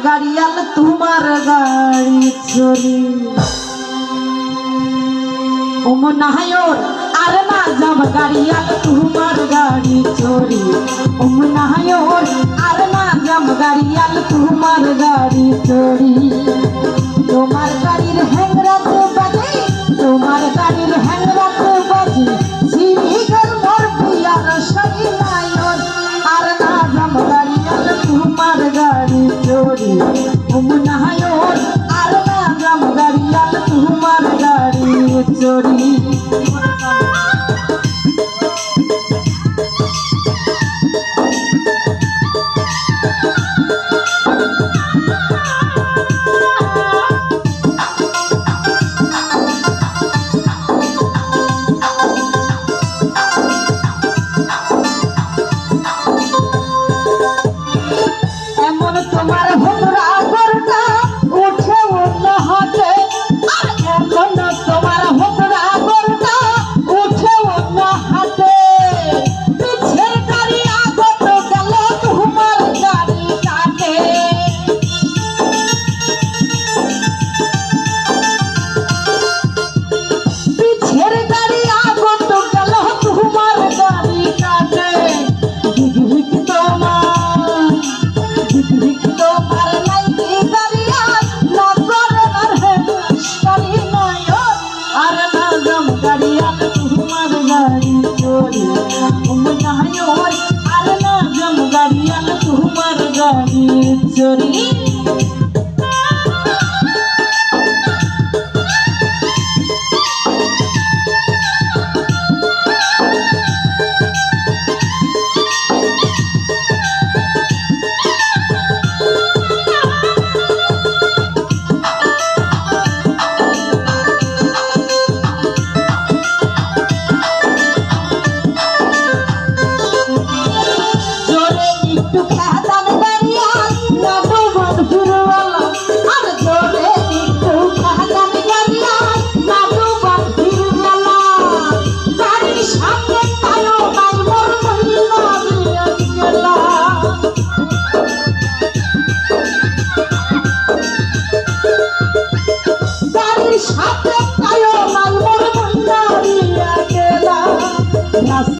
গাড়িয়াল তোমার গাড়ি চলি ওমন হায়োর আর না যাব গাড়িয়াল তোমার গাড়ি চলি ওমন হায়োর আর না যাব গাড়িয়াল তোমার গাড়ি চলি করি। না হয় আর গাড়ি আর তোমার গাড়ি চড়ি। The. evening.